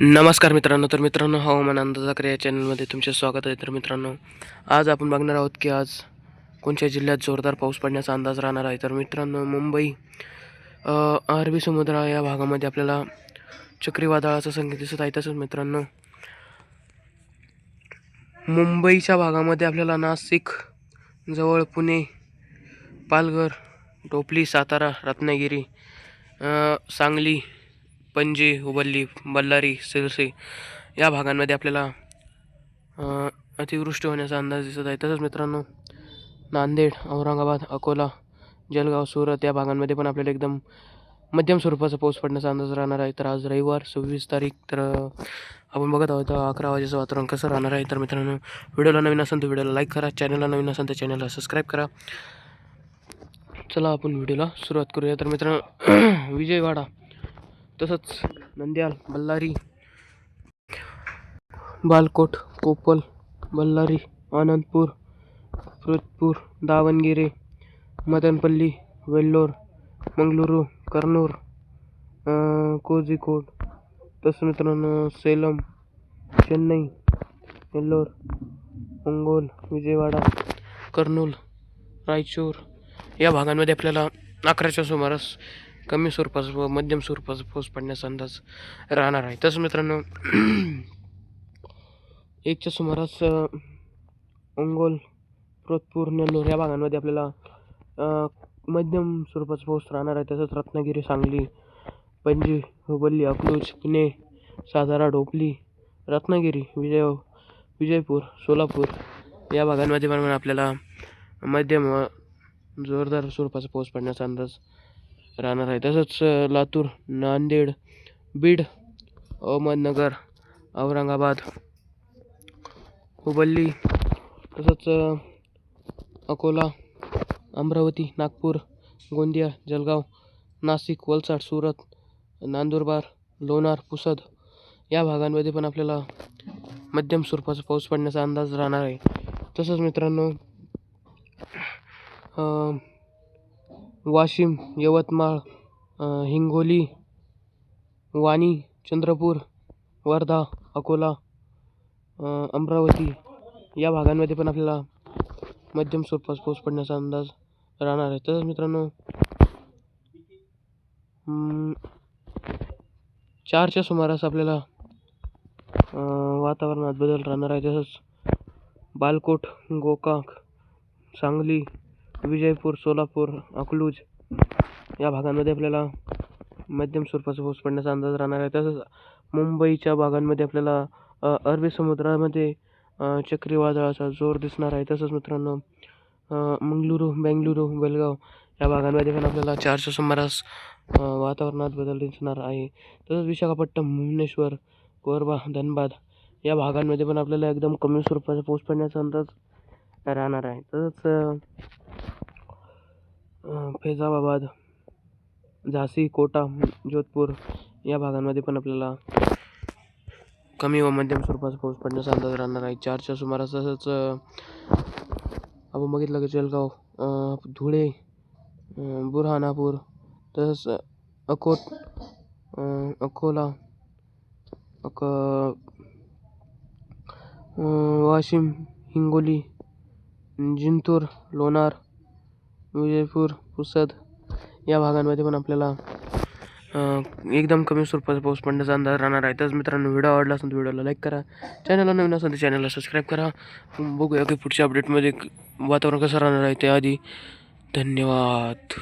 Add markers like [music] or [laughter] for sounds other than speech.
नमस्कार मित्रांनो तर मित्रांनो हवामान अंदाजाकडे या चॅनलमध्ये तुमचे स्वागत आहे. तर मित्रांनो आज आपण बघणार आहोत की आज कोणत्या जिल्ह्यात जोरदार पाऊस पडण्याचा अंदाज राहणार आहे? तर मित्रांनो मुंबई अरबी समुद्र या भागामध्ये आपल्याला चक्रीवादळाचा संकेत दिसत आहे. तसंच मित्रांनो मुंबईच्या भागामध्ये आपल्याला नाशिक जवळ पुणे पालघर टोपली सातारा रत्नागिरी सांगली पणजी हुबल्ली बल्लारी सिरसे या भागांमध्ये आपल्याला अतिवृष्टी होण्याचा अंदाज दिसत आहे. तसंच मित्रांनो नांदेड औरंगाबाद अकोला जलगाव सुरत या भागांमध्ये पण आपल्याला एकदम मध्यम स्वरूपाचा पाऊस पडण्याचा अंदाज राहणार आहे. तर आज रविवार सव्वीस तारीख तर आपण बघत आहोत अकरा वाजेचं वातावरण कसं राहणार आहे. तर मित्रांनो व्हिडिओला नवीन असेल तर व्हिडिओला लाईक करा चॅनलला नवीन असेल तर चॅनलला सबस्क्राईब करा. चला आपण व्हिडिओला सुरुवात करूया. तर मित्रांनो [clears throat] विजयवाडा तसंच नंद्याल बल्लारी बालकोट कोपल बल्लारी आनंदपूर फिरोजपूर दावणಗೆರೆ मदनपल्ली वेल्लोर मंगळुरू कर्नूर कोझिकोड तसं मित्रांनो सेलम चेन्नई वेल्लोर ओंगोल विजयवाडा कर्नूल रायचूर. या भागांमध्ये आपल्याला अकराच्या सुमारास कमी स्वरूपाचा व मध्यम स्वरूपाचा पाऊस पडण्याचा अंदाज राहणार आहे. तसं मित्रांनो [clears throat] एकच्या सुमारास अ, अंगोल फिरोजपूर नेल्लोर या भागांमध्ये आपल्याला मध्यम स्वरूपाचा पाऊस राहणार आहे. तसंच रत्नागिरी सांगली पणजी हुबल्ली अकलूज पुणे सातारा ढोपली रत्नागिरी विजय विजयपूर सोलापूर या भागांमध्ये पण आपल्याला मध्यम जोरदार स्वरूपाचा पाऊस पडण्याचा अंदाज राहणार आहे. तसंच लातूर नांदेड बीड अहमदनगर औरंगाबाद हुबल्ली तसंच अकोला अमरावती नागपूर गोंदिया जलगाव नाशिक वलसाड सुरत नांदुरबार लोणार पुसद या भागांमध्ये पण आपल्याला मध्यम स्वरूपाचा पाऊस पडण्याचा अंदाज राहणार आहे. तसंच मित्रांनो वाशिम यवतमाळ हिंगोली वाणी चंद्रपूर वर्धा अकोला अमरावती या भागांमध्ये पण आपल्याला मध्यम स्वरूपाचा पाऊस पडण्याचा अंदाज राहणार आहे. तसंच मित्रांनो चारच्या सुमारास आपल्याला वातावरणात बदल राहणार आहे. तसंच बालकोट गोकाक सांगली विजयपूर सोलापूर अकलूज या भागांमध्ये आपल्याला मध्यम स्वरूपाचा पाऊस पडण्याचा अंदाज राहणार आहे. तसंच मुंबईच्या भागांमध्ये आपल्याला अरबी समुद्रामध्ये चक्रीवादळाचा जोर दिसणार आहे. तसंच मित्रांनो मंगलुरू बेंगलुरू बेलगाव या भागांमध्ये पण आपल्याला चारच्या सुमारास वातावरणात बदल दिसणार आहे. तसंच विशाखापट्टणम भुवनेश्वर कोरबा धनबाद या भागांमध्ये पण आपल्याला एकदम कमी स्वरूपाचा पाऊस पडण्याचा अंदाज राहणार आहे. तसंच अ, फैजाबाद झाशी कोटा जोधपूर या भागांमध्ये पण आपल्याला कमी व मध्यम स्वरूपाचा पाऊस पडण्याचा अंदाज राहणार आहे. चारच्या सुमारास तसंच आपण बघितलं की जलगाव धुळे बुरहानापूर तसंच अकोट अकोला अक वाशिम हिंगोली जिंतूर लोणार विजयपूर पुसद या भागांमध्ये पण आपल्याला एकदम कमी स्वरूपाचा पाऊस पडण्याचा अंदाज राहणार आहे. तर मित्रांनो व्हिडिओ आवडला असेल तर व्हिडिओला लाईक करा. चॅनलला नवीन असेल तर चॅनलला सबस्क्राईब करा. बघूया की पुढच्या अपडेटमध्ये वातावरण कसं राहणार आहे त्याआधी. धन्यवाद.